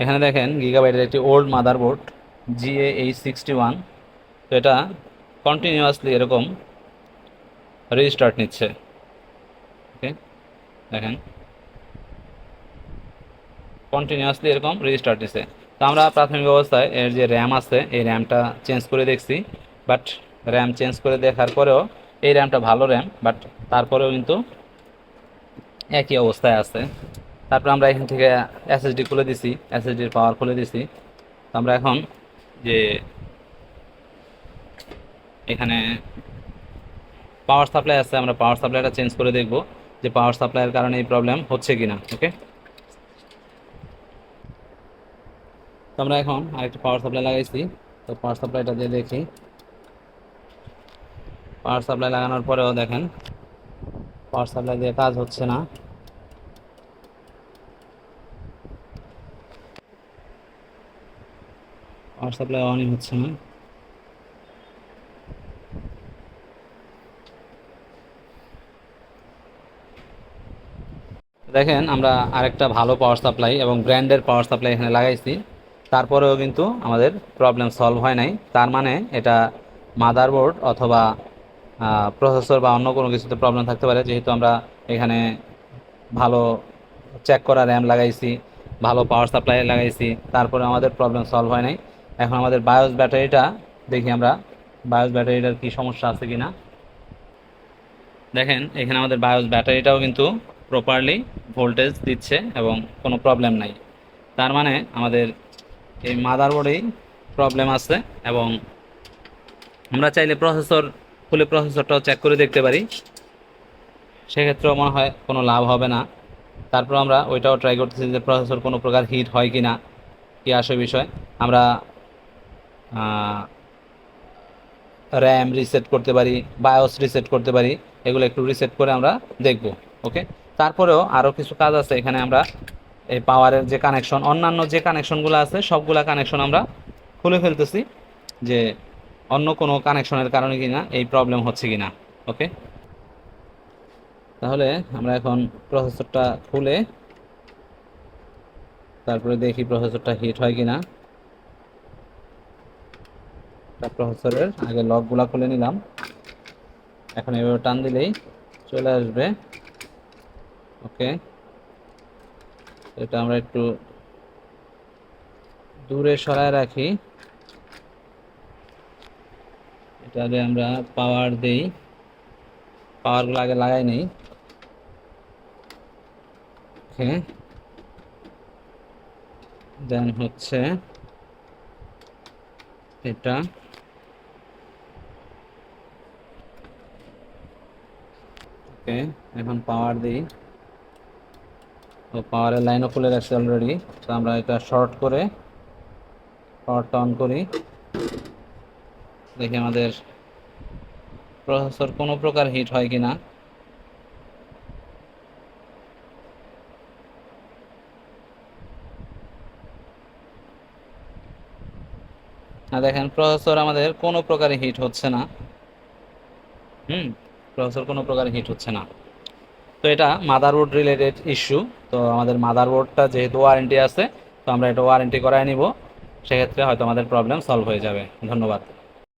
এখানে দেখেন গিগাবাইটের একটি old motherboard GA H sixty one তো এটা কন্টিনিউয়াসলি এরকম রিস্টার্ট নিচ্ছে। ওকে দেখেন। কন্টিনিউয়াসলি এরকম রিস্টার্ট নিচ্ছে। তো আমরা প্রাথমিক অবস্থায় এর যে র্যাম আছে, এই র্যামটা চেঞ্জ করে দেখছি বাট র্যাম চেঞ্জ করে দেখার পরেও এই র্যামটা ভালো র্যাম বাট তারপরেও কিন্তু একই অবস্থায় আছে। তারপর আমরা এখান থেকে এসএসডি খুলে দিছি এসএসডির পাওয়ার খুলে দিছি। তো আমরা এখন যে এখানে পাওয়ার সাপ্লাই আছে, আমরা পাওয়ার সাপ্লাইটা চেঞ্জ করে দেখব যে পাওয়ার সাপ্লাইয়ের কারণে এই প্রবলেম হচ্ছে কিনা ওকে তো আমরা এখন আরেকটা পাওয়ার সাপ্লাই লাগাইছি। তো পাওয়ার সাপ্লাইটা দিয়ে দেখি। পাওয়ার সাপ্লাই লাগানোর পরেও দেখেন পাওয়ার সাপ্লাই দিয়ে কাজ হচ্ছে না। পাওয়ার সাপ্লাই অনই হচ্ছে না। দেখেন, আমরা আরেকটা ভালো পাওয়ার সাপ্লাই এবং ব্র্যান্ডের পাওয়ার সাপ্লাই এখানে লাগাইছি। তারপরেও কিন্তু আমাদের প্রবলেম সলভ হয় নাই। তার মানে এটা মাদারবোর্ড অথবা প্রসেসর বা অন্য কোনো কিছুতে প্রবলেম থাকতে পারে। যেহেতু আমরা এখানে ভালো চেক করা র্যাম লাগাইছি, ভালো পাওয়ার সাপ্লাই লাগাইছি, তারপরে আমাদের প্রবলেম সলভ হয় নাই। এখন আমাদের বায়োস ব্যাটারিটা দেখি আমরা। বায়োস ব্যাটারিটার কি সমস্যা আছে কিনা? দেখেন, এখানে আমাদের বায়োস ব্যাটারিটাও কিন্তু প্রপারলি ভোল্টেজ দিচ্ছে এবং কোনো প্রবলেম নাই। তার মানে আমাদের এই মাদারবোর্ডেই প্রবলেম আছে এবং আমরা চাইলে প্রসেসর খুলে প্রসেসরটাও চেক করে দেখতে পারি। সেক্ষেত্রেও মনে হয় কোনো লাভ হবে না। তারপর আমরা ওইটাও ট্রাই করতেছি যে প্রসেসর কোনো প্রকার হিট হয় কি না কি আসে বিষয়। আমরা র্যাম রিসেট করতে পারি বায়োস রিসেট করতে পারি, এগুলো একটু রিসেট করে আমরা দেখব ওকে তারপরেও আরও কিছু কাজ আছে, এখানে আমরা এই পাওয়ারের যে কানেকশন অন্যান্য যে কানেকশনগুলো আছে, সবগুলা কানেকশন আমরা খুলে ফেলতেছি যে অন্য কোনো কানেকশনের কারণে কিনা এই প্রবলেম হচ্ছে কিনা ওকে তাহলে আমরা এখন প্রসেসরটা খুলে, তারপরে দেখি প্রসেসরটা হিট হয় কিনা। প্রসেসরের। আগে লকগুলা খুলে নিলাম। এখন এভাবে টান দিলেই চলে আসবে। ওকে। এটা আমরা একটু দূরে সরায় রাখি। এটাতে আমরা পাওয়ার দেই। পাওয়ারগুলো আগে লাগাই নেই। ওকে। দেন হচ্ছে এটা। ওকে এখন পাওয়ার দিই। তো পাওয়ারের লাইনও খুলে রাখছি অলরেডি তো আমরা এটা শর্ট করে পাওয়ারটা অন করি। দেখি আমাদের প্রসেসর কোনো প্রকার হিট হয় কি না দেখেন প্রসেসর আমাদের কোনো প্রকার হিট হচ্ছে না। হুম। প্রসেসর কোনো প্রকার হিট হচ্ছে না। তো এটা মাদারবোর্ড রিলেটেড ইস্যু তো আমাদের মাদারবোর্ডটা যেহেতু ওয়ারেন্টি আছে, তো আমরা এটা ওয়ারেন্টি করায় নিব, সেক্ষেত্রে হয়তো আমাদের প্রবলেম সলভ হয়ে যাবে। ধন্যবাদ।